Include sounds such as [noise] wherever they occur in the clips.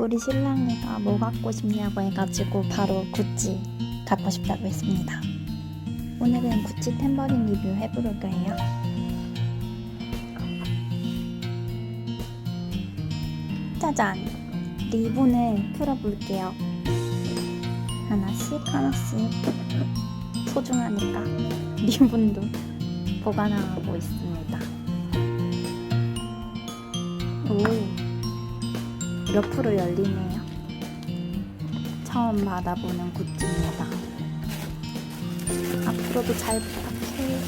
우리 신랑이가 뭐 갖고 싶냐고 해가지고 바로 구찌 갖고 싶다고 했습니다. 오늘은 구찌 템버린 리뷰 해볼 거예요. 짜잔! 리본을 풀어볼게요. 하나씩 하나씩 소중하니까 리본도 보관하고 있습니다. 오, 옆으로 열리네요. 처음 받아보는 굿즈입니다. 앞으로도 잘 부탁해.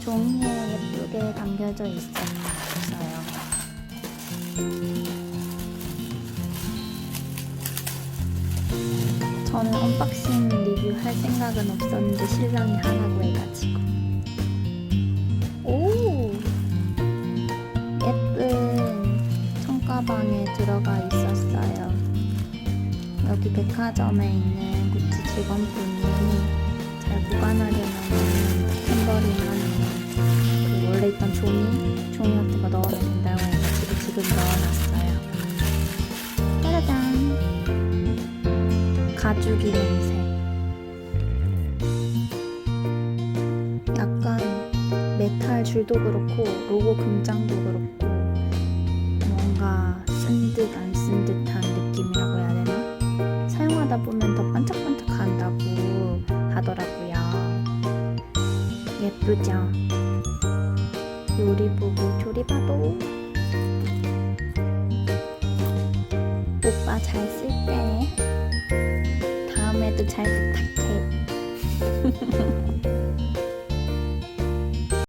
종이에 예쁘게 담겨져 있었어요. 저는 언박싱 리뷰 할 생각은 없었는데 신랑이 하라고 해가지고. 청가방에 들어가 있었어요. 여기 백화점에 있는 구찌 직원분이 잘 보관하려면 하는 그 원래 있던 종이, 종이 같은 거 넣어야 된다고 해가지고 지금 넣어놨어요. 짜라잔! 가죽이 냄새. 약간 메탈 줄도 그렇고 로고 금장도 그렇고 쓴 듯 안 쓴 듯한 느낌이라고 해야 되나? 사용하다 보면 더 반짝반짝한다고 하더라고요. 예쁘죠? 요리 보고 조리 봐도 오빠 잘 쓸게. 다음에도 잘 부탁해. [laughs]